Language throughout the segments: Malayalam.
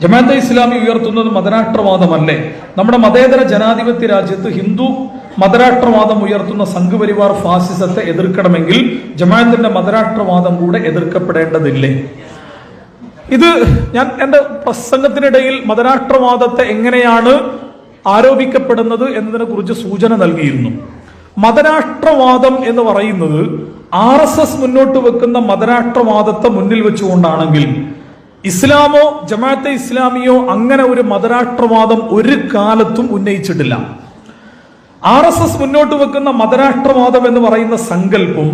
ജമാഅത്തെ ഇസ്ലാമി ഉയർത്തുന്നത് മതരാഷ്ട്രവാദമല്ലേ? നമ്മുടെ മതേതര ജനാധിപത്യ രാജ്യത്ത് ഹിന്ദു മതരാഷ്ട്രവാദം ഉയർത്തുന്ന സംഘപരിവാർ ഫാസിസത്തെ എതിർക്കണമെങ്കിൽ ജമാഅത്തിന്റെ മതരാഷ്ട്രവാദം കൂടെ എതിർക്കപ്പെടേണ്ടതില്ലേ? ഇത് ഞാൻ എന്റെ പ്രസംഗത്തിനിടയിൽ മതരാഷ്ട്രവാദത്തെ എങ്ങനെയാണ് ആരോപിക്കപ്പെടുന്നത് എന്നതിനെ കുറിച്ച് സൂചന നൽകിയിരുന്നു. മതരാഷ്ട്രവാദം എന്ന് പറയുന്നത് ആർ എസ് എസ് മുന്നോട്ട് വെക്കുന്ന മതരാഷ്ട്രവാദത്തെ മുന്നിൽ വെച്ചുകൊണ്ടാണെങ്കിൽ ഇസ്ലാമോ ജമാഅത്തെ ഇസ്ലാമിയോ അങ്ങനെ ഒരു മതരാഷ്ട്രവാദം ഒരു കാലത്തും ഉന്നയിച്ചിട്ടില്ല. ആർ എസ് എസ് മുന്നോട്ട് വെക്കുന്ന മതരാഷ്ട്രവാദം എന്ന് പറയുന്ന സങ്കല്പം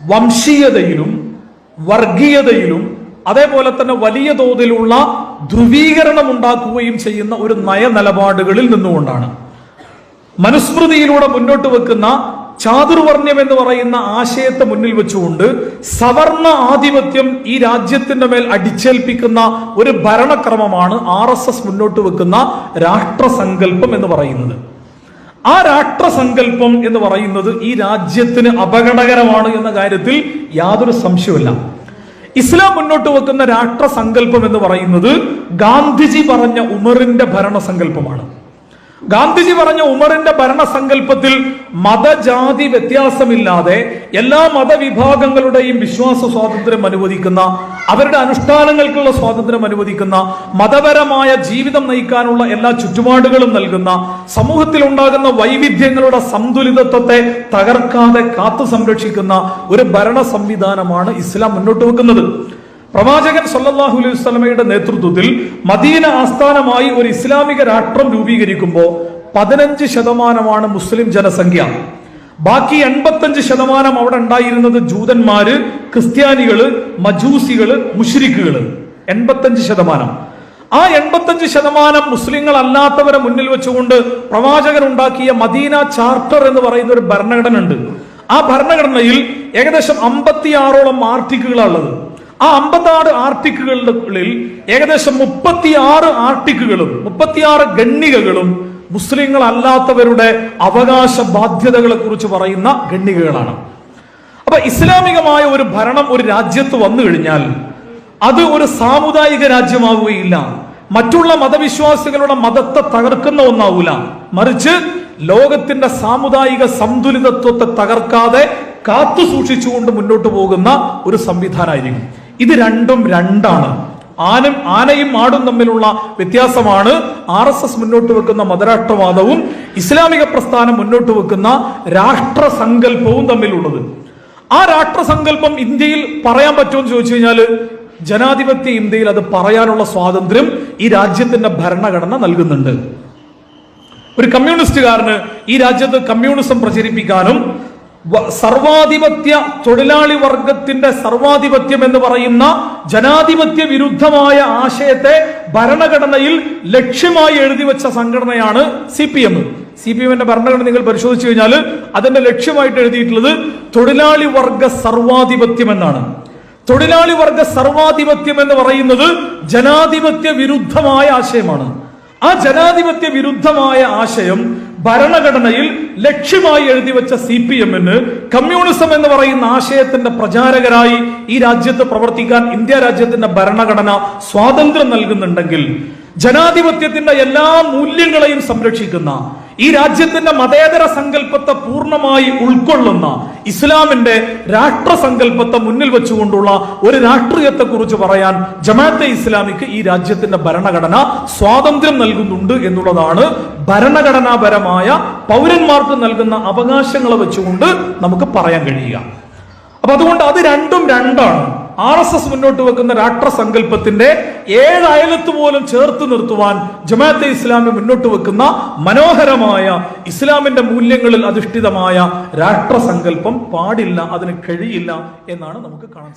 വംശീയതയിലും വർഗീയതയിലും അതേപോലെ തന്നെ വലിയ തോതിലുള്ള ധ്രുവീകരണം ഉണ്ടാക്കുകയും ചെയ്യുന്ന ഒരു നയനിലപാടുകളിൽ നിന്നുകൊണ്ടാണ്. മനുസ്മൃതിയിലൂടെ മുന്നോട്ട് വെക്കുന്ന ചാതുർവർണ്യം എന്ന് പറയുന്ന ആശയത്തെ മുന്നിൽ വെച്ചുകൊണ്ട് സവർണ ആധിപത്യം ഈ രാജ്യത്തിന്റെ മേൽ അടിച്ചേൽപ്പിക്കുന്ന ഒരു ഭരണക്രമമാണ് ആർ എസ് എസ് മുന്നോട്ട് വെക്കുന്ന രാഷ്ട്രസങ്കല്പം എന്ന് പറയുന്നത്. ആ രാഷ്ട്രസങ്കല്പം എന്ന് പറയുന്നത് ഈ രാജ്യത്തിന് അപകടകരമാണ് എന്ന കാര്യത്തിൽ യാതൊരു സംശയവുമില്ല. ഇസ്ലാം മുന്നോട്ട് വെക്കുന്ന രാഷ്ട്രസങ്കല്പം എന്ന് പറയുന്നത് ഗാന്ധിജി പറഞ്ഞ ഉമറിന്റെ ഭരണസങ്കല്പമാണ്. ഗാന്ധിജി പറഞ്ഞ ഉമറിന്റെ ഭരണസങ്കല്പത്തിൽ മതജാതി വ്യത്യാസമില്ലാതെ എല്ലാ മതവിഭാഗങ്ങളുടെയും വിശ്വാസ സ്വാതന്ത്ര്യം അനുവദിക്കുന്ന അവരുടെ അനുഷ്ഠാനങ്ങൾക്കുള്ള സ്വാതന്ത്ര്യം അനുവദിക്കുന്ന മതപരമായ ജീവിതം നയിക്കാനുള്ള എല്ലാ ചുറ്റുപാടുകളും നൽകുന്ന സമൂഹത്തിൽ ഉണ്ടാകുന്ന വൈവിധ്യങ്ങളുടെ സന്തുലിതത്വത്തെ തകർക്കാതെ കാത്തു സംരക്ഷിക്കുന്ന ഒരു ഭരണ സംവിധാനമാണ് ഇസ്ലാം മുന്നോട്ട് വെക്കുന്നത്. പ്രവാചകൻ സല്ലല്ലാഹു അലൈഹി വസല്ലമയുടെ നേതൃത്വത്തിൽ മദീന ആസ്ഥാനമായി ഒരു ഇസ്ലാമിക രാഷ്ട്രം രൂപീകരിക്കുമ്പോൾ പതിനഞ്ച് ശതമാനമാണ് മുസ്ലിം ജനസംഖ്യ. ബാക്കി എൺപത്തഞ്ച് ശതമാനം അവിടെ ഉണ്ടായിരുന്നത് ജൂതന്മാര് ക്രിസ്ത്യാനികൾ മജൂസികൾ മുഷ്രിഖുകൾ. എൺപത്തഞ്ച് ശതമാനം. ആ എൺപത്തഞ്ച് ശതമാനം മുസ്ലിങ്ങൾ അല്ലാത്തവരെ മുന്നിൽ വെച്ചുകൊണ്ട് പ്രവാചകൻ ഉണ്ടാക്കിയ മദീന ചാർട്ടർ എന്ന് പറയുന്ന ഒരു ഭരണഘടന ഉണ്ട് ആ ഭരണഘടനയിൽ ഏകദേശം അമ്പത്തിയാറോളം ആർട്ടിക്കുകളാണുള്ളത് ആ അമ്പത്താറ് ആർട്ടിക്കുകളിൽ ഏകദേശം മുപ്പത്തിയാറ് ആർട്ടിക്കുകളും മുപ്പത്തിയാറ് ഗണ്ണികകളും മുസ്ലിങ്ങൾ അല്ലാത്തവരുടെ അവകാശ ബാധ്യതകളെ കുറിച്ച് പറയുന്ന ഗണ്ണികകളാണ് അപ്പൊ ഇസ്ലാമികമായ ഒരു ഭരണം ഒരു രാജ്യത്ത് വന്നു കഴിഞ്ഞാൽ അത് ഒരു സാമുദായിക രാജ്യമാവുകയില്ല. മറ്റുള്ള മതവിശ്വാസികളുടെ മതത്തെ തകർക്കുന്ന ഒന്നാവൂല. മറിച്ച് ലോകത്തിന്റെ സാമുദായിക സന്തുലിതത്വത്തെ തകർക്കാതെ കാത്തു സൂക്ഷിച്ചുകൊണ്ട് മുന്നോട്ട് പോകുന്ന ഒരു സംവിധാനമായിരിക്കും. ഇത് രണ്ടും രണ്ടാണ്. ആനും ആനയും ആടും തമ്മിലുള്ള വ്യത്യാസമാണ്. ആർ എസ് എസ് മുന്നോട്ട് വെക്കുന്ന മതരാഷ്ട്രവാദവും ഇസ്ലാമിക പ്രസ്ഥാനം മുന്നോട്ട് വെക്കുന്ന രാഷ്ട്രസങ്കല്പവും തമ്മിലുള്ളത്. ആ രാഷ്ട്രസങ്കല്പം ഇന്ത്യയിൽ പറയാൻ പറ്റുമെന്ന് ചോദിച്ചു കഴിഞ്ഞാൽ ജനാധിപത്യ ഇന്ത്യയിൽ അത് പറയാനുള്ള സ്വാതന്ത്ര്യം ഈ രാജ്യത്തിന്റെ ഭരണഘടന നൽകുന്നുണ്ട്. ഒരു കമ്മ്യൂണിസ്റ്റുകാരന് ഈ രാജ്യത്ത് കമ്മ്യൂണിസം പ്രചരിപ്പിക്കാനും സർവാധിപത്യ തൊഴിലാളി വർഗത്തിന്റെ സർവാധിപത്യം എന്ന് പറയുന്ന ജനാധിപത്യ വിരുദ്ധമായ ആശയത്തെ ഭരണഘടനയിൽ ലക്ഷ്യമായി എഴുതി വെച്ച സംഘടനയാണ് C P M. C P എമ്മിന്റെ ഭരണഘടന നിങ്ങൾ പരിശോധിച്ചു കഴിഞ്ഞാൽ അതിന്റെ ലക്ഷ്യമായിട്ട് എഴുതിയിട്ടുള്ളത് തൊഴിലാളി വർഗ സർവാധിപത്യം എന്നാണ്. തൊഴിലാളി വർഗ സർവാധിപത്യം എന്ന് പറയുന്നത് ജനാധിപത്യ വിരുദ്ധമായ ആശയമാണ്. ആ ജനാധിപത്യ വിരുദ്ധമായ ആശയം ഭരണഘടനയിൽ ലക്ഷ്യമായി എഴുതി വെച്ച സി പി എമ്മിന് കമ്മ്യൂണിസം എന്ന് പറയുന്ന ആശയത്തിന്റെ പ്രചാരകരായി ഈ രാജ്യത്ത് പ്രവർത്തിക്കാൻ ഇന്ത്യ രാജ്യത്തിന്റെ ഭരണഘടന സ്വാതന്ത്ര്യം നൽകുന്നുണ്ടെങ്കിൽ ജനാധിപത്യത്തിന്റെ എല്ലാ മൂല്യങ്ങളെയും സംരക്ഷിക്കുന്ന ഈ രാജ്യത്തിന്റെ മതേതര സങ്കല്പത്തെ പൂർണമായി ഉൾക്കൊള്ളുന്ന ഇസ്ലാമിന്റെ രാഷ്ട്രസങ്കല്പത്തെ മുന്നിൽ വെച്ചുകൊണ്ടുള്ള ഒരു രാഷ്ട്രീയത്തെ കുറിച്ച് പറയാൻ ജമാഅത്തെ ഇസ്ലാമിക്ക് ഈ രാജ്യത്തിന്റെ ഭരണഘടന സ്വാതന്ത്ര്യം നൽകുന്നുണ്ട് എന്നുള്ളതാണ് ഭരണഘടനാപരമായ പൗരന്മാർക്ക് നൽകുന്ന അവകാശങ്ങളെ വെച്ചുകൊണ്ട് നമുക്ക് പറയാൻ കഴിയുക. അപ്പൊ അതുകൊണ്ട് അത് രണ്ടും രണ്ടാണ്. ആർ എസ് എസ് മുന്നോട്ട് വെക്കുന്ന രാഷ്ട്രസങ്കല്പത്തിന്റെ ഏഴ് അയലത്ത് പോലും ചേർത്ത് നിർത്തുവാൻ ജമാഅത്തെ ഇസ്ലാമി മുന്നോട്ട് വെക്കുന്ന മനോഹരമായ ഇസ്ലാമിന്റെ മൂല്യങ്ങളിൽ അധിഷ്ഠിതമായ രാഷ്ട്രസങ്കല്പം പാടില്ല അതിന് കഴിയില്ല എന്നാണ് നമുക്ക് കാണാൻ